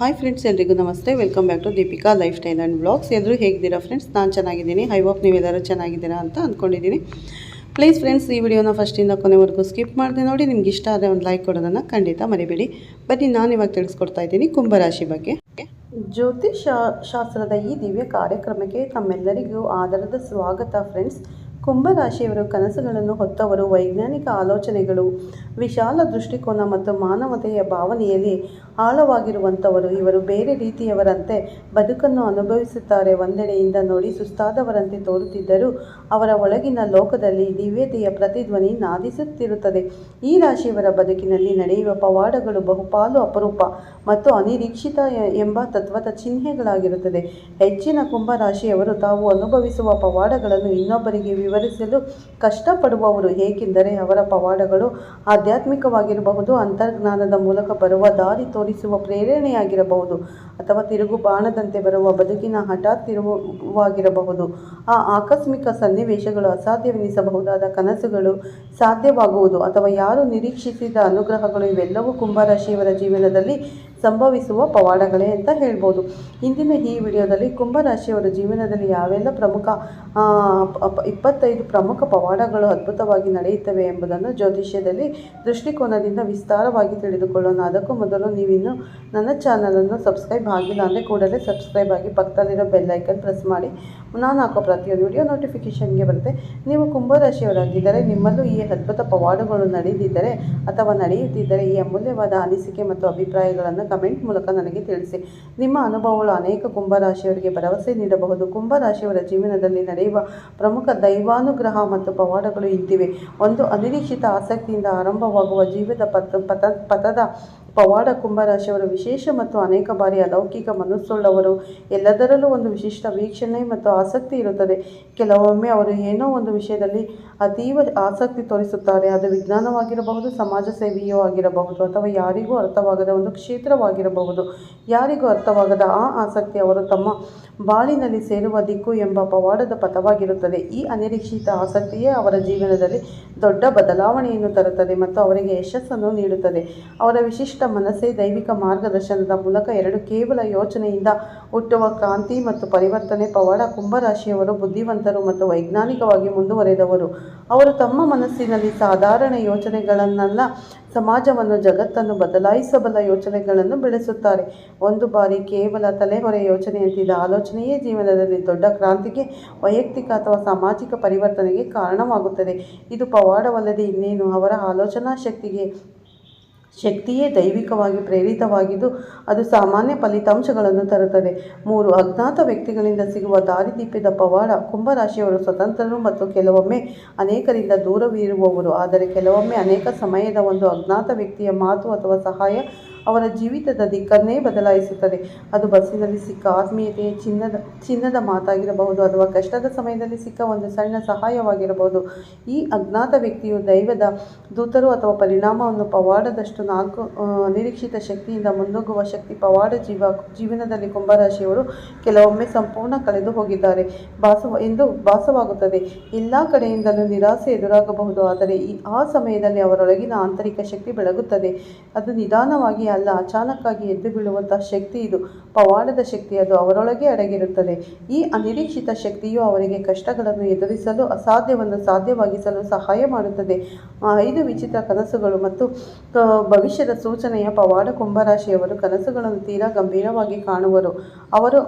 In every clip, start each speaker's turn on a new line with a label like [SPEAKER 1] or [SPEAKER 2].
[SPEAKER 1] Hi friends ಎಲ್ರಿಗೂ ನಮಸ್ತೆ. Welcome back to Deepika life style and blogs ಎಲ್ಲರೂ ಹೇಗಿದ್ದೀರಾ ಫ್ರೆಂಡ್ಸ್ ನಾನು ಚೆನ್ನಾಗಿದ್ದೀನಿ. ಐ ಹೋಪ್ ನೀವೆಲ್ಲರೂ ಚೆನ್ನಾಗಿದ್ದೀರಾ ಅಂತ ಅಂದ್ಕೊಂಡಿದ್ದೀನಿ ಪ್ಲೀಸ್ ಫ್ರೆಂಡ್ಸ್ ಈ ವಿಡಿಯೋನ ಫಸ್ಟಿಂದ ಕೊನೆವರೆಗೂ ಸ್ಕಿಪ್ ಮಾಡಿದೆ ನೋಡಿ. ನಿಮ್ಗೆ ಇಷ್ಟ ಆದರೆ ಒಂದು ಲೈಕ್ ಕೊಡೋದನ್ನು ಖಂಡಿತ ಮರಿಬೇಡಿ. ಬನ್ನಿ, ನಾನು ಇವಾಗ ತಿಳಿಸ್ಕೊಡ್ತಾ ಇದ್ದೀನಿ ಕುಂಭರಾಶಿ ಬಗ್ಗೆ. ಜ್ಯೋತಿಷ ಶಾಸ್ತ್ರದ ಈ ದಿವ್ಯ ಕಾರ್ಯಕ್ರಮಕ್ಕೆ ತಮ್ಮೆಲ್ಲರಿಗೂ ಆಧಾರದ ಸ್ವಾಗತ ಫ್ರೆಂಡ್ಸ್ ಕುಂಭರಾಶಿಯವರು ಕನಸುಗಳನ್ನು ಹೊತ್ತವರು, ವೈಜ್ಞಾನಿಕ ಆಲೋಚನೆಗಳು, ವಿಶಾಲ ದೃಷ್ಟಿಕೋನ ಮತ್ತು ಮಾನವತೆಯ ಭಾವನೆಯಲ್ಲಿ ಆಳವಾಗಿರುವಂಥವರು. ಇವರು ಬೇರೆ ರೀತಿಯವರಂತೆ ಬದುಕನ್ನು ಅನುಭವಿಸುತ್ತಾರೆ. ಒಂದೆಡೆಯಿಂದ ನೋಡಿ ಸುಸ್ತಾದವರಂತೆ ತೋರುತ್ತಿದ್ದರೂ ಅವರ ಒಳಗಿನ ಲೋಕದಲ್ಲಿ ದಿವ್ಯತೆಯ ಪ್ರತಿಧ್ವನಿ ನಾದಿಸುತ್ತಿರುತ್ತದೆ. ಈ ರಾಶಿಯವರ ಬದುಕಿನಲ್ಲಿ ನಡೆಯುವ ಪವಾಡಗಳು ಬಹುಪಾಲು ಅಪರೂಪ ಮತ್ತು ಅನಿರೀಕ್ಷಿತ ಎಂಬ ತತ್ವದ ಚಿಹ್ನೆಗಳಾಗಿರುತ್ತದೆ. ಹೆಚ್ಚಿನ ಕುಂಭರಾಶಿಯವರು ತಾವು ಅನುಭವಿಸುವ ಪವಾಡಗಳನ್ನು ಇನ್ನೊಬ್ಬರಿಗೆ ವಿವರಿಸಲು ಕಷ್ಟಪಡುವವರು ಏಕೆಂದರೆ ಅವರ ಪವಾಡಗಳು ಆಧ್ಯಾತ್ಮಿಕವಾಗಿರಬಹುದು, ಅಂತರ್ಜ್ಞಾನದ ಮೂಲಕ ಬರುವ ದಾರಿ ತೋರಿಸುವ ಪ್ರೇರಣೆಯಾಗಿರಬಹುದು ಅಥವಾ ತಿರುಗು ಬಾಣದಂತೆ ಬರುವ ಬದುಕಿನ ಹಠಾತ್ ತಿರುವಾಗಿರಬಹುದು ಆ ಆಕಸ್ಮಿಕ ಸನ್ನಿವೇಶಗಳು ಅಸಾಧ್ಯವೆನಿಸಬಹುದಾದ ಕನಸುಗಳು ಸಾಧ್ಯವಾಗುವುದು ಅಥವಾ ಯಾರು ನಿರೀಕ್ಷಿಸಿದ ಅನುಗ್ರಹಗಳು ಇವೆಲ್ಲವೂ ಕುಂಭರಾಶಿಯವರ ಜೀವನದಲ್ಲಿ ಸಂಭವಿಸುವ ಪವಾಡಗಳೇ ಅಂತ ಹೇಳ್ಬೋದು. ಇಂದಿನ ಈ ವಿಡಿಯೋದಲ್ಲಿ ಕುಂಭರಾಶಿಯವರ ಜೀವನದಲ್ಲಿ ಯಾವೆಲ್ಲ ಪ್ರಮುಖ ಇಪ್ಪತ್ತೈದು ಪ್ರಮುಖ ಪವಾಡಗಳು ಅದ್ಭುತವಾಗಿ ನಡೆಯುತ್ತವೆ ಎಂಬುದನ್ನು ಜ್ಯೋತಿಷ್ಯದಲ್ಲಿ ದೃಷ್ಟಿಕೋನದಿಂದ ವಿಸ್ತಾರವಾಗಿ ತಿಳಿದುಕೊಳ್ಳೋಣ. ಅದಕ್ಕೂ ಮೊದಲು ನೀವಿನ್ನು ನನ್ನ ಚಾನಲನ್ನು ಸಬ್ಸ್ಕ್ರೈಬ್ ಆಗಿಲ್ಲ ಅಂದರೆ ಕೂಡಲೇ ಸಬ್ಸ್ಕ್ರೈಬ್ ಆಗಿ ಪಕ್ಕದಲ್ಲಿರೋ ಬೆಲ್ಲೈಕನ್ ಪ್ರೆಸ್ ಮಾಡಿ. ನಾನು ಹಾಕೋ ಪ್ರತಿಯೊಂದು ವಿಡಿಯೋ ನೋಟಿಫಿಕೇಷನ್ಗೆ ಬರುತ್ತೆ. ನೀವು ಕುಂಭರಾಶಿಯವರಾಗಿದ್ದರೆ ನಿಮ್ಮಲ್ಲೂ ಈ ಅದ್ಭುತ ಪವಾಡಗಳು ನಡೆದಿದ್ದರೆ ಅಥವಾ ನಡೆಯುತ್ತಿದ್ದರೆ ಈ ಅಮೂಲ್ಯವಾದ ಅನಿಸಿಕೆ ಮತ್ತು ಅಭಿಪ್ರಾಯಗಳನ್ನು ಕಮೆಂಟ್ ಮೂಲಕ ನನಗೆ ತಿಳಿಸಿ. ನಿಮ್ಮ ಅನುಭವಗಳು ಅನೇಕ ಕುಂಭರಾಶಿಯವರಿಗೆ ಭರವಸೆ ನೀಡಬಹುದು. ಕುಂಭರಾಶಿಯವರ ಜೀವನದಲ್ಲಿ ನಡೆಯುವ ಪ್ರಮುಖ ದೈವಾನುಗ್ರಹ ಮತ್ತು ಪವಾಡಗಳು ಇದ್ದಿವೆ ಒಂದು ಅನಿರೀಕ್ಷಿತ ಆಸಕ್ತಿಯಿಂದ ಆರಂಭವಾಗುವ ಪಥ ಪಥ ಪಥದ ಪವಾಡ ಕುಂಭರಾಶಿಯವರು ವಿಶೇಷ ಮತ್ತು ಅನೇಕ ಬಾರಿ ಅಲೌಕಿಕ ಮನಸ್ಸುಳ್ಳವರು ಎಲ್ಲದರಲ್ಲೂ ಒಂದು ವಿಶಿಷ್ಟ ವೀಕ್ಷಣೆ ಮತ್ತು ಆಸಕ್ತಿ ಇರುತ್ತದೆ. ಕೆಲವೊಮ್ಮೆ ಅವರು ಏನೋ ಒಂದು ವಿಷಯದಲ್ಲಿ ಅತೀವ ಆಸಕ್ತಿ ತೋರಿಸುತ್ತಾರೆ. ಅದು ವಿಜ್ಞಾನವಾಗಿರಬಹುದು ಸಮಾಜ ಸೇವೆಯೂ ಆಗಿರಬಹುದು ಅಥವಾ ಯಾರಿಗೂ ಅರ್ಥವಾಗದ ಒಂದು ಕ್ಷೇತ್ರವಾಗಿರಬಹುದು. ಯಾರಿಗೂ ಅರ್ಥವಾಗದ ಆ ಆಸಕ್ತಿ ಅವರು ತಮ್ಮ ಬಾಳಿನಲ್ಲಿ ಸೇರುವ ದಿಕ್ಕು ಎಂಬ ಪವಾಡದ ಪಥವಾಗಿರುತ್ತದೆ. ಈ ಅನಿರೀಕ್ಷಿತ ಆಸಕ್ತಿಯೇ ಅವರ ಜೀವನದಲ್ಲಿ ದೊಡ್ಡ ಬದಲಾವಣೆಯನ್ನು ತರುತ್ತದೆ ಮತ್ತು ಅವರಿಗೆ ಯಶಸ್ಸನ್ನು ನೀಡುತ್ತದೆ. ಅವರ ವಿಶಿಷ್ಟ ಮನಸ್ಸೇ ದೈವಿಕ ಮಾರ್ಗದರ್ಶನದ ಮೂಲಕ ಎರಡು ಕೇವಲ ಯೋಚನೆಯಿಂದ ಹುಟ್ಟುವ ಕ್ರಾಂತಿ ಮತ್ತು ಪರಿವರ್ತನೆ ಪವಾಡ ಕುಂಭರಾಶಿಯವರು ಬುದ್ಧಿವಂತರು ಮತ್ತು ವೈಜ್ಞಾನಿಕವಾಗಿ ಮುಂದುವರೆದವರು. ಅವರು ತಮ್ಮ ಮನಸ್ಸಿನಲ್ಲಿ ಸಾಧಾರಣ ಯೋಚನೆಗಳನ್ನೆಲ್ಲ ಸಮಾಜವನ್ನು, ಜಗತ್ತನ್ನು ಬದಲಾಯಿಸಬಲ್ಲ ಯೋಚನೆಗಳನ್ನು ಬೆಳೆಸುತ್ತಾರೆ. ಒಂದು ಬಾರಿ ಕೇವಲ ತಲೆಹೊರೆ ಯೋಚನೆಯಂತಿದ್ದ ಆಲೋಚನೆಯೇ ಜೀವನದಲ್ಲಿ ದೊಡ್ಡ ಕ್ರಾಂತಿಗೆ, ವೈಯಕ್ತಿಕ ಅಥವಾ ಸಾಮಾಜಿಕ ಪರಿವರ್ತನೆಗೆ ಕಾರಣವಾಗುತ್ತದೆ. ಇದು ಪವಾಡವಲ್ಲದೆ ಇನ್ನೇನು? ಅವರ ಆಲೋಚನಾ ಶಕ್ತಿಗೆ ಶಕ್ತಿಯೇ ದೈವಿಕವಾಗಿ ಪ್ರೇರಿತವಾಗಿದ್ದು ಅದು ಸಾಮಾನ್ಯ ಫಲಿತಾಂಶಗಳನ್ನು ತರುತ್ತದೆ. ಮೂರು, ಅಜ್ಞಾತ ವ್ಯಕ್ತಿಗಳಿಂದ ಸಿಗುವ ದಾರಿದೀಪದ ಪವಾಡ ಕುಂಭರಾಶಿಯವರು ಸ್ವತಂತ್ರರು ಮತ್ತು ಕೆಲವೊಮ್ಮೆ ಅನೇಕರಿಂದ ದೂರವಿರುವವರು. ಆದರೆ ಕೆಲವೊಮ್ಮೆ ಅನೇಕ ಸಮಯದ ಒಂದು ಅಜ್ಞಾತ ವ್ಯಕ್ತಿಯ ಮಾತು ಅಥವಾ ಸಹಾಯ ಅವರ ಜೀವಿತದ ದಿಕ್ಕನ್ನೇ ಬದಲಾಯಿಸುತ್ತದೆ. ಅದು ಬಸ್ಸಿನಲ್ಲಿ ಸಿಕ್ಕ ಆತ್ಮೀಯತೆ ಚಿನ್ನದ ಚಿನ್ನದ ಮಾತಾಗಿರಬಹುದು ಅಥವಾ ಕಷ್ಟದ ಸಮಯದಲ್ಲಿ ಸಿಕ್ಕ ಒಂದು ಸಣ್ಣ ಸಹಾಯವಾಗಿರಬಹುದು. ಈ ಅಜ್ಞಾತ ವ್ಯಕ್ತಿಯು ದೈವದ ದೂತರು ಅಥವಾ ಪರಿಣಾಮವನ್ನು ಪವಾಡದಷ್ಟು ನಾಲ್ಕು ನಿರೀಕ್ಷಿತ ಶಕ್ತಿಯಿಂದ ಮುನ್ನುಗ್ಗುವ ಶಕ್ತಿ ಪವಾಡ ಜೀವ, ಜೀವನದಲ್ಲಿ ಕುಂಭರಾಶಿಯವರು ಕೆಲವೊಮ್ಮೆ ಸಂಪೂರ್ಣ ಕಳೆದು ಹೋಗಿದ್ದಾರೆ. ಭಾಸವ, ಎಂದು ಭಾಸವಾಗುತ್ತದೆ. ಎಲ್ಲ ಕಡೆಯಿಂದಲೂ ನಿರಾಸೆ ಎದುರಾಗಬಹುದು, ಆದರೆ ಈ, ಆ ಸಮಯದಲ್ಲಿ ಅವರೊಳಗಿನ ಆಂತರಿಕ ಶಕ್ತಿ ಬೆಳಗುತ್ತದೆ. ಅದು ನಿಧಾನವಾಗಿ ಅಲ್ಲ ಅಚಾನಕ್ಕಾಗಿ ಎದ್ದು ಬೀಳುವಂತಹ ಶಕ್ತಿ ಇದು. ಪವಾಡದ ಶಕ್ತಿ ಅದು ಅವರೊಳಗೆ ಅಡಗಿರುತ್ತದೆ. ಈ ಅನಿರೀಕ್ಷಿತ ಶಕ್ತಿಯು ಅವರಿಗೆ ಕಷ್ಟಗಳನ್ನು ಎದುರಿಸಲು ಅಸಾಧ್ಯವನ್ನು ಸಾಧ್ಯವಾಗಿಸಲು ಸಹಾಯ ಮಾಡುತ್ತದೆ. ಐದು ವಿಚಿತ್ರ ಕನಸುಗಳು ಮತ್ತು ಭವಿಷ್ಯದ ಸೂಚನೆಯ ಪವಾಡ ಕುಂಭರಾಶಿಯವರು ಕನಸುಗಳನ್ನು ತೀರಾ ಗಂಭೀರವಾಗಿ ಕಾಣುವರು. ಅವರು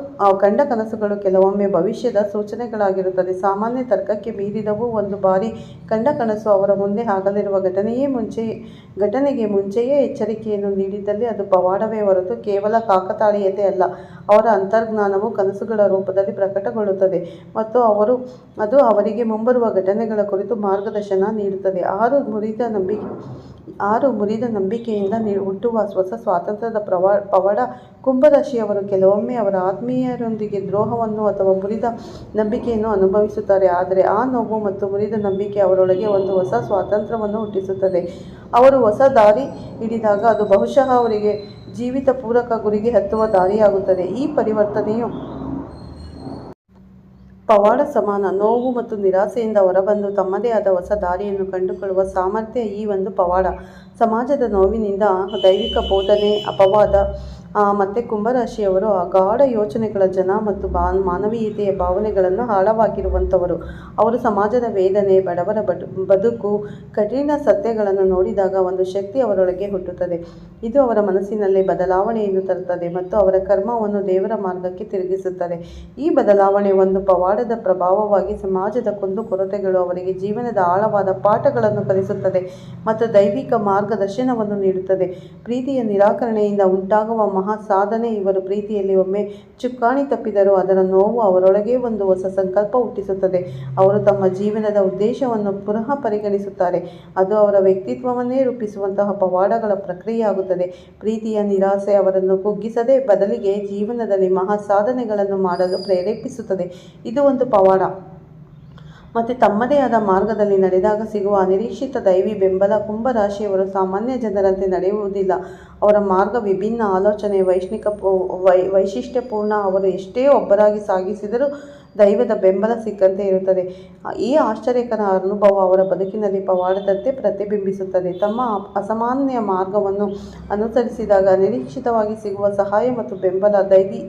[SPEAKER 1] ಕಂಡ ಕನಸುಗಳು ಕೆಲವೊಮ್ಮೆ ಭವಿಷ್ಯದ ಸೂಚನೆಗಳಾಗಿರುತ್ತದೆ. ಸಾಮಾನ್ಯ ತರ್ಕಕ್ಕೆ ಮೀರಿದವು ಒಂದು ಬಾರಿ ಕಂಡ ಕನಸು ಅವರ ಮುಂದೆ ಆಗಲಿರುವ ಘಟನೆಯೇ ಮುಂಚೆ, ಘಟನೆಗೆ ಮುಂಚೆಯೇ ಎಚ್ಚರಿಕೆಯನ್ನು ನೀಡಿದ್ದಲ್ಲಿ ಅದು ಪವಾಡವೇ ಹೊರತು ಕೇವಲ ಕಾಕತಾಳೀಯತೆ ಅಲ್ಲ ಅವರ ಅಂತರ್ಜ್ಞಾನವು ಕನಸುಗಳ ರೂಪದಲ್ಲಿ ಪ್ರಕಟಗೊಳ್ಳುತ್ತದೆ ಮತ್ತು ಅವರು, ಅದು ಅವರಿಗೆ ಮುಂಬರುವ ಘಟನೆಗಳ ಕುರಿತು ಮಾರ್ಗದರ್ಶನ ನೀಡುತ್ತದೆ. ಆರು ಮುರಿದ ನಂಬಿಕೆ ಆರು ಮುರಿದ ನಂಬಿಕೆಯಿಂದ ಹುಟ್ಟುವ ಹೊಸ ಸ್ವಾತಂತ್ರ್ಯದ ಪ್ರವ, ಪವಾಡ ಕುಂಭರಾಶಿಯವರು ಕೆಲವೊಮ್ಮೆ ಅವರ ಆತ್ಮೀಯರೊಂದಿಗೆ ದ್ರೋಹವನ್ನು ಅಥವಾ ಮುರಿದ ನಂಬಿಕೆಯನ್ನು ಅನುಭವಿಸುತ್ತಾರೆ. ಆದರೆ ಆ ನೋವು ಮತ್ತು ಮುರಿದ ನಂಬಿಕೆ ಅವರೊಳಗೆ ಒಂದು ಹೊಸ ಸ್ವಾತಂತ್ರ್ಯವನ್ನು ಹುಟ್ಟಿಸುತ್ತದೆ. ಅವರು ಹೊಸ ದಾರಿ ಹಿಡಿದಾಗ ಅದು ಬಹುಶಃ ಅವರಿಗೆ ಜೀವಿತ ಪೂರಕ ಗುರಿಗೆ ಹತ್ತುವ ದಾರಿಯಾಗುತ್ತದೆ. ಈ ಪರಿವರ್ತನೆಯು ಪವಾಡ ಸಮಾನ, ನೋವು ಮತ್ತು ನಿರಾಸೆಯಿಂದ ಹೊರಬಂದು ತಮ್ಮದೇ ಆದ ಹೊಸ ದಾರಿಯನ್ನು ಕಂಡುಕೊಳ್ಳುವ ಸಾಮರ್ಥ್ಯ ಈ ಒಂದು ಪವಾಡ. ಸಮಾಜದ ನೋವಿನಿಂದ ದೈವಿಕ ಬೋಧನೆ, ಅಪವಾದ ಮತ್ತು ಕುಂಭರಾಶಿಯವರು ಅಗಾಢ ಯೋಚನೆಗಳ ಜನ ಮತ್ತು ಬಾ, ಮಾನವೀಯತೆಯ ಭಾವನೆಗಳನ್ನು ಆಳವಾಗಿರುವಂಥವರು. ಅವರು ಸಮಾಜದ ವೇದನೆ, ಬಡವರ ಬಡು, ಬದುಕು, ಕಠಿಣ ಸತ್ಯಗಳನ್ನು ನೋಡಿದಾಗ ಒಂದು ಶಕ್ತಿ ಅವರೊಳಗೆ ಹುಟ್ಟುತ್ತದೆ. ಇದು ಅವರ ಮನಸ್ಸಿನಲ್ಲಿ ಬದಲಾವಣೆಯನ್ನು ತರುತ್ತದೆ ಮತ್ತು ಅವರ ಕರ್ಮವನ್ನು ದೇವರ ಮಾರ್ಗಕ್ಕೆ ತಿರುಗಿಸುತ್ತದೆ. ಈ ಬದಲಾವಣೆ ಒಂದು ಪವಾಡದ ಪ್ರಭಾವವಾಗಿ ಸಮಾಜದ ಕುಂದುಕೊರತೆಗಳು ಅವರಿಗೆ ಜೀವನದ ಆಳವಾದ ಪಾಠಗಳನ್ನು ಕಲಿಸುತ್ತದೆ ಮತ್ತು ದೈವಿಕ ಮಾರ್ಗದರ್ಶನವನ್ನು ನೀಡುತ್ತದೆ. ಪ್ರೀತಿಯ ನಿರಾಕರಣೆಯಿಂದ ಉಂಟಾಗುವ ಮಹಾ ಸಾಧನೆ ಇವರು ಪ್ರೀತಿಯಲ್ಲಿ ಒಮ್ಮೆ ಚುಕ್ಕಾಣಿ ತಪ್ಪಿದರೂ ಅದರ ನೋವು ಅವರೊಳಗೆ ಒಂದು ಹೊಸ ಸಂಕಲ್ಪ ಹುಟ್ಟಿಸುತ್ತದೆ. ಅವರು ತಮ್ಮ ಜೀವನದ ಉದ್ದೇಶವನ್ನು ಪುನಃ ಪರಿಗಣಿಸುತ್ತಾರೆ. ಅದು ಅವರ ವ್ಯಕ್ತಿತ್ವವನ್ನೇ ರೂಪಿಸುವಂತಹ ಪವಾಡಗಳ ಪ್ರಕ್ರಿಯೆಯಾಗುತ್ತದೆ. ಪ್ರೀತಿಯ ನಿರಾಸೆ ಅವರನ್ನು ಕುಗ್ಗಿಸದೆ ಬದಲಿಗೆ ಜೀವನದಲ್ಲಿ ಮಹಾ ಸಾಧನೆಗಳನ್ನು ಮಾಡಲು ಪ್ರೇರೇಪಿಸುತ್ತದೆ. ಇದು ಒಂದು ಪವಾಡ. ಮತ್ತು ತಮ್ಮದೇ ಆದ ಮಾರ್ಗದಲ್ಲಿ ನಡೆದಾಗ ಸಿಗುವ ಅನಿರೀಕ್ಷಿತ ದೈವಿ ಬೆಂಬಲ ಕುಂಭರಾಶಿಯವರು ಸಾಮಾನ್ಯ ಜನರಂತೆ ನಡೆಯುವುದಿಲ್ಲ. ಅವರ ಮಾರ್ಗ ವಿಭಿನ್ನ ಆಲೋಚನೆ, ವೈಷ್ಣಿಕ ವೈ, ವೈಶಿಷ್ಟ್ಯಪೂರ್ಣ ಅವರು ಎಷ್ಟೇ ಒಬ್ಬರಾಗಿ ಸಾಗಿಸಿದರೂ ದೈವದ ಬೆಂಬಲ ಸಿಕ್ಕಂತೆ ಇರುತ್ತದೆ. ಈ ಆಶ್ಚರ್ಯಕರ ಅನುಭವ ಅವರ ಬದುಕಿನಲ್ಲಿ ಪವಾಡದಂತೆ ಪ್ರತಿಬಿಂಬಿಸುತ್ತದೆ. ತಮ್ಮ ಅಸಾಮಾನ್ಯ ಮಾರ್ಗವನ್ನು ಅನುಸರಿಸಿದಾಗ ನಿರೀಕ್ಷಿತವಾಗಿ ಸಿಗುವ ಸಹಾಯ ಮತ್ತು ಬೆಂಬಲ, ದೈವಿ,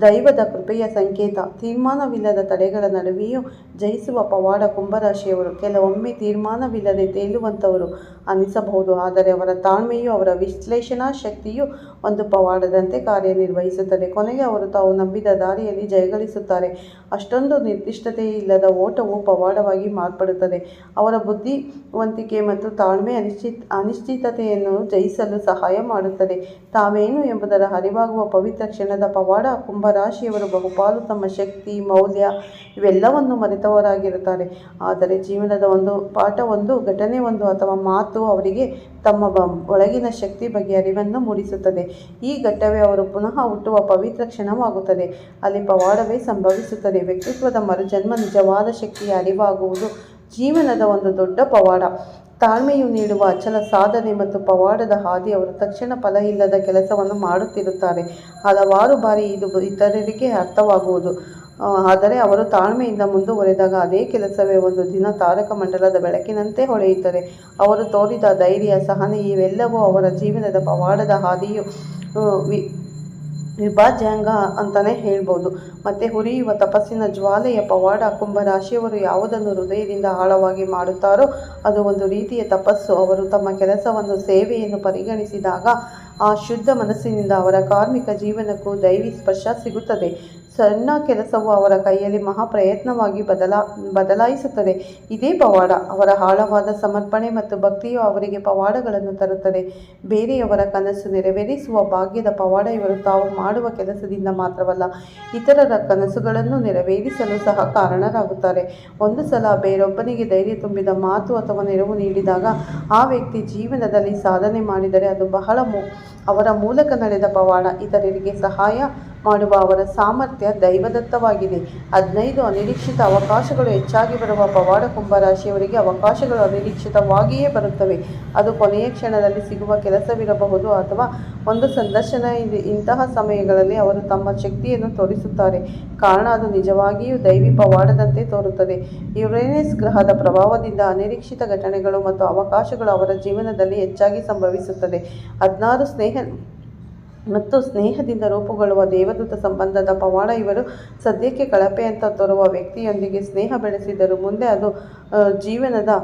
[SPEAKER 1] ದೈವದ ಕೃಪೆಯ ಸಂಕೇತ, ತೀರ್ಮಾನವಿಲ್ಲದ ತಡೆಗಳ ನಡುವೆಯೂ ಜಯಿಸುವ ಪವಾಡ ಕುಂಭರಾಶಿಯವರು, ಕೆಲವೊಮ್ಮೆ ತೀರ್ಮಾನವಿಲ್ಲದೆ ತೇಲುವಂಥವರು ಅನಿಸಬಹುದು. ಆದರೆ ಅವರ ತಾಳ್ಮೆಯು, ಅವರ ವಿಶ್ಲೇಷಣಾ ಶಕ್ತಿಯು ಒಂದು ಪವಾಡದಂತೆ ಕಾರ್ಯನಿರ್ವಹಿಸುತ್ತದೆ. ಕೊನೆಗೆ ಅವರು ತಾವು ನಂಬಿದ ದಾರಿಯಲ್ಲಿ ಜಯಗಳಿಸುತ್ತಾರೆ. ಅಷ್ಟೊಂದು ನಿರ್ದಿಷ್ಟತೆ ಇಲ್ಲದ ಓಟವು ಪವಾಡವಾಗಿ ಮಾರ್ಪಡುತ್ತದೆ. ಅವರ ಬುದ್ಧಿವಂತಿಕೆ ಮತ್ತು ತಾಳ್ಮೆ ಅನಿಶ್ಚಿತ, ಅನಿಶ್ಚಿತತೆಯನ್ನು ಜಯಿಸಲು ಸಹಾಯ ಮಾಡುತ್ತದೆ. ತಾವೇನು ಎಂಬುದರ ಅರಿವಾಗುವ ಪವಿತ್ರ ಕ್ಷಣದ ಪವಾಡ ಕುಂಭರಾಶಿಯವರು ಬಹುಪಾಲು ತಮ್ಮ ಶಕ್ತಿ, ಮೌಲ್ಯ ಇವೆಲ್ಲವನ್ನು ಮರೆತವರಾಗಿರುತ್ತಾರೆ. ಆದರೆ ಜೀವನದ ಒಂದು ಪಾಠ, ಒಂದು ಘಟನೆ, ಒಂದು ಅಥವಾ ಮಾತು ಅವರಿಗೆ ತಮ್ಮ ಬ, ಒಳಗಿನ ಶಕ್ತಿ ಬಗ್ಗೆ ಅರಿವನ್ನು ಮೂಡಿಸುತ್ತದೆ. ಈ ಘಟ್ಟವೇ ಅವರು ಪುನಃ ಹುಟ್ಟುವ ಪವಿತ್ರ ಕ್ಷಣವಾಗುತ್ತದೆ. ಅಲ್ಲಿ ಪವಾಡವೇ ಸಂಭವಿಸುತ್ತದೆ. ವ್ಯಕ್ತಿತ್ವದ ಮರುಜನ್ಮ ನಿಜವಾದ ಶಕ್ತಿಯ ಅರಿವಾಗುವುದು ಜೀವನದ ಒಂದು ದೊಡ್ಡ ಪವಾಡ. ತಾಳ್ಮೆಯು ನೀಡುವ ಅಚಲ ಸಾಧನೆ ಮತ್ತು ಪವಾಡದ ಹಾದಿ ಅವರು ತಕ್ಷಣ ಫಲ ಇಲ್ಲದ ಕೆಲಸವನ್ನು ಮಾಡುತ್ತಿರುತ್ತಾರೆ. ಹಲವಾರು ಬಾರಿ ಇದು ಇತರರಿಗೆ ಅರ್ಥವಾಗುವುದು. ಆದರೆ ಅವರು ತಾಳ್ಮೆಯಿಂದ ಮುಂದುವರೆದಾಗ ಅದೇ ಕೆಲಸವೇ ಒಂದು ದಿನ ತಾರಕ ಮಂಡಲದ ಬೆಳಕಿನಂತೆ ಹೊಳೆಯುತ್ತದೆ. ಅವರು ತೋರಿದ ಧೈರ್ಯ, ಸಹನೆ ಇವೆಲ್ಲವೂ ಅವರ ಜೀವನದ ಪವಾಡದ ಹಾದಿಯು ವಿಭಾಜ್ಯಾಂಗ ಅಂತಲೇ ಹೇಳ್ಬೋದು. ಮತ್ತು ಹುರಿಯುವ ತಪಸ್ಸಿನ ಜ್ವಾಲೆಯ ಪವಾಡ ಕುಂಭರಾಶಿಯವರು ಯಾವುದನ್ನು ಹೃದಯದಿಂದ ಆಳವಾಗಿ ಮಾಡುತ್ತಾರೋ ಅದು ಒಂದು ರೀತಿಯ ತಪಸ್ಸು. ಅವರು ತಮ್ಮ ಕೆಲಸವನ್ನು ಸೇವೆಯನ್ನು ಪರಿಗಣಿಸಿದಾಗ ಆ ಶುದ್ಧ ಮನಸ್ಸಿನಿಂದ ಅವರ ಕಾರ್ಮಿಕ ಜೀವನಕ್ಕೂ ದೈವಿ ಸ್ಪರ್ಶ ಸಿಗುತ್ತದೆ. ಸಣ್ಣ ಕೆಲಸವು ಅವರ ಕೈಯಲ್ಲಿ ಮಹಾ ಪ್ರಯತ್ನವಾಗಿ ಬದಲಾ, ಬದಲಾಯಿಸುತ್ತದೆ. ಇದೇ ಪವಾಡ ಅವರ ಆಳವಾದ ಸಮರ್ಪಣೆ ಮತ್ತು ಭಕ್ತಿಯು ಅವರಿಗೆ ಪವಾಡಗಳನ್ನು ತರುತ್ತದೆ. ಬೇರೆಯವರ ಕನಸು ನೆರವೇರಿಸುವ ಭಾಗ್ಯದ ಪವಾಡ ಇವರು ತಾವು ಮಾಡುವ ಕೆಲಸದಿಂದ ಮಾತ್ರವಲ್ಲ, ಇತರರ ಕನಸುಗಳನ್ನು ನೆರವೇರಿಸಲು ಸಹ ಕಾರಣರಾಗುತ್ತಾರೆ. ಒಂದು ಸಲ ಬೇರೊಬ್ಬನಿಗೆ ಧೈರ್ಯ ತುಂಬಿದ ಮಾತು ಅಥವಾ ನೆರವು ನೀಡಿದಾಗ ಆ ವ್ಯಕ್ತಿ ಜೀವನದಲ್ಲಿ ಸಾಧನೆ ಮಾಡಿದರೆ ಅದು ಬಹಳ ಮು, ಅವರ ಮೂಲಕ ನಡೆದ ಪವಾಡ. ಇತರರಿಗೆ ಸಹಾಯ ಮಾಡುವ ಅವರ ಸಾಮರ್ಥ್ಯ ದೈವದತ್ತವಾಗಿದೆ. ಹದಿನೈದು ಅನಿರೀಕ್ಷಿತ ಅವಕಾಶಗಳು ಹೆಚ್ಚಾಗಿ ಬರುವ ಪವಾಡ ಕುಂಭರಾಶಿಯವರಿಗೆ ಅವಕಾಶಗಳು ಅನಿರೀಕ್ಷಿತವಾಗಿಯೇ ಬರುತ್ತವೆ. ಅದು ಕೊನೆಯ ಕ್ಷಣದಲ್ಲಿ ಸಿಗುವ ಕೆಲಸವಿರಬಹುದು ಅಥವಾ ಒಂದು ಸಂದರ್ಶನ ಇದೆ. ಇಂತಹ ಸಮಯಗಳಲ್ಲಿ ಅವರು ತಮ್ಮ ಶಕ್ತಿಯನ್ನು ತೋರಿಸುತ್ತಾರೆ. ಕಾರಣ, ಅದು ನಿಜವಾಗಿಯೂ ದೈವಿ ಪವಾಡದಂತೆ ತೋರುತ್ತದೆ. ಯುರೇನಸ್ ಗ್ರಹದ ಪ್ರಭಾವದಿಂದ ಅನಿರೀಕ್ಷಿತ ಘಟನೆಗಳು ಮತ್ತು ಅವಕಾಶಗಳು ಅವರ ಜೀವನದಲ್ಲಿ ಹೆಚ್ಚಾಗಿ ಸಂಭವಿಸುತ್ತದೆ. ಹದಿನಾರು ಸ್ನೇಹ ಮತ್ತು ಸ್ನೇಹದಿಂದ ರೂಪುಗೊಳ್ಳುವ ದೇವದೂತ ಸಂಬಂಧದ ಪವಾಡ ಇವರು ಸದ್ಯಕ್ಕೆ ಕಳಪೆ ಅಂತ ತೋರುವ ವ್ಯಕ್ತಿಯೊಂದಿಗೆ ಸ್ನೇಹ ಬೆಳೆಸಿದರು ಮುಂದೆ ಅದು ಜೀವನದ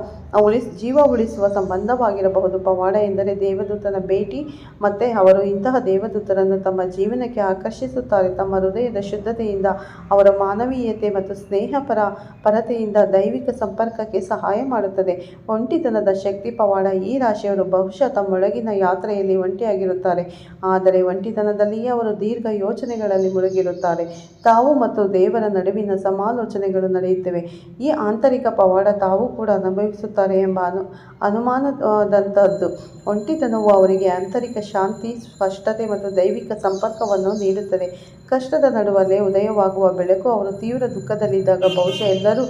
[SPEAKER 1] ಉಳಿಸ್, ಜೀವ ಉಳಿಸುವ ಸಂಬಂಧವಾಗಿರಬಹುದು. ಪವಾಡ ಎಂದರೆ ದೇವದೂತನ ಭೇಟಿ. ಮತ್ತು ಅವರು ಇಂತಹ ದೇವದೂತರನ್ನು ತಮ್ಮ ಜೀವನಕ್ಕೆ ಆಕರ್ಷಿಸುತ್ತಾರೆ. ತಮ್ಮ ಹೃದಯದ ಶುದ್ಧತೆಯಿಂದ, ಅವರ ಮಾನವೀಯತೆ ಮತ್ತು ಸ್ನೇಹಪರ ಪರತೆಯಿಂದ ದೈವಿಕ ಸಂಪರ್ಕಕ್ಕೆ ಸಹಾಯ ಮಾಡುತ್ತದೆ. ಒಂಟಿತನದ ಶಕ್ತಿ ಪವಾಡ ಈ ರಾಶಿಯವರು ಬಹುಶಃ ತಮ್ಮೊಳಗಿನ ಯಾತ್ರೆಯಲ್ಲಿ ಒಂಟಿಯಾಗಿರುತ್ತಾರೆ. ಆದರೆ ಒಂಟಿತನದಲ್ಲಿಯೇ ಅವರು ದೀರ್ಘ ಯೋಚನೆಗಳಲ್ಲಿ ಮುಳುಗಿರುತ್ತಾರೆ. ತಾವು ಮತ್ತು ದೇವರ ನಡುವಿನ ಸಮಾಲೋಚನೆಗಳು ನಡೆಯುತ್ತವೆ. ಈ ಆಂತರಿಕ ಪವಾಡ ತಾವು ಕೂಡ ಅನುಭವಿಸುತ್ತಾರೆ. ಎಂಬ ಅನು, ಅನುಮಾನದಂಥದ್ದು. ಒಂಟಿತನವು ಅವರಿಗೆ ಆಂತರಿಕ ಶಾಂತಿ, ಸ್ಪಷ್ಟತೆ ಮತ್ತು ದೈವಿಕ ಸಂಪರ್ಕವನ್ನು ನೀಡುತ್ತದೆ. ಕಷ್ಟದ ನಡುವಲ್ಲೇ ಉದಯವಾಗುವ ಬೆಳಕು ಅವರು ತೀವ್ರ ದುಃಖದಲ್ಲಿದ್ದಾಗ ಬಹುಶಃ ಎಲ್ಲರೂ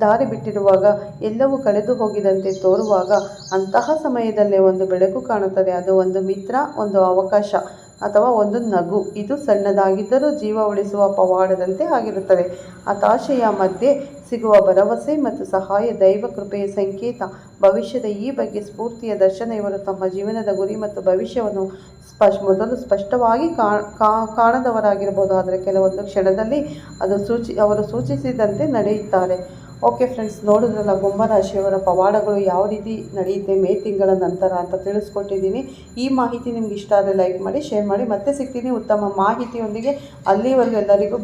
[SPEAKER 1] ದಾರಿ ಬಿಟ್ಟಿರುವಾಗ, ಎಲ್ಲವೂ ಕಳೆದು ಹೋಗಿದಂತೆ ತೋರುವಾಗ ಅಂತಹ ಸಮಯದಲ್ಲೇ ಒಂದು ಬೆಳಕು ಕಾಣುತ್ತದೆ. ಅದು ಒಂದು ಮಿತ್ರ, ಒಂದು ಅವಕಾಶ. ಅಥವಾ ಒಂದು ನಗು. ಇದು ಸಣ್ಣದಾಗಿದ್ದರೂ ಜೀವ ಉಳಿಸುವ ಪವಾಡದಂತೆ ಆಗಿರುತ್ತದೆ ಹತಾಶೆಯ ಮಧ್ಯೆ ಸಿಗುವ ಭರವಸೆ ಮತ್ತು ಸಹಾಯ, ದೈವ ಕೃಪೆಯ ಸಂಕೇತ. ಭವಿಷ್ಯದ ಈ ಬಗ್ಗೆ ಸ್ಫೂರ್ತಿಯ ದರ್ಶನ ಇವರು ತಮ್ಮ ಜೀವನದ ಗುರಿ ಮತ್ತು ಭವಿಷ್ಯವನ್ನು ಸ್ಪಷ್ಟ ಮೊದಲು ಸ್ಪಷ್ಟವಾಗಿ ಕಾಣದವರಾಗಿರಬಹುದು. ಆದರೆ ಕೆಲವೊಂದು ಕ್ಷಣದಲ್ಲಿ ಅದು ಸೂಚಿ, ಅವರು ಸೂಚಿಸಿದಂತೆ ನಡೆಯುತ್ತಾರೆ. ಓಕೆ ಫ್ರೆಂಡ್ಸ್ ನೋಡಿದ್ರಲ್ಲ ಕುಂಭರಾಶಿಯವರ ಪವಾಡಗಳು ಯಾವ ರೀತಿ ನಡೆಯುತ್ತೆ ಮೇ ತಿಂಗಳ ನಂತರ ಅಂತ ತಿಳಿಸ್ಕೊಟ್ಟಿದ್ದೀನಿ. ಈ ಮಾಹಿತಿ ನಿಮ್ಗೆ ಇಷ್ಟ ಆದರೆ ಲೈಕ್ ಮಾಡಿ ಶೇರ್ ಮಾಡಿ. ಮತ್ತೆ ಸಿಗ್ತೀನಿ ಉತ್ತಮ ಮಾಹಿತಿಯೊಂದಿಗೆ. ಅಲ್ಲಿವರೆಗೂ ಎಲ್ಲರಿಗೂ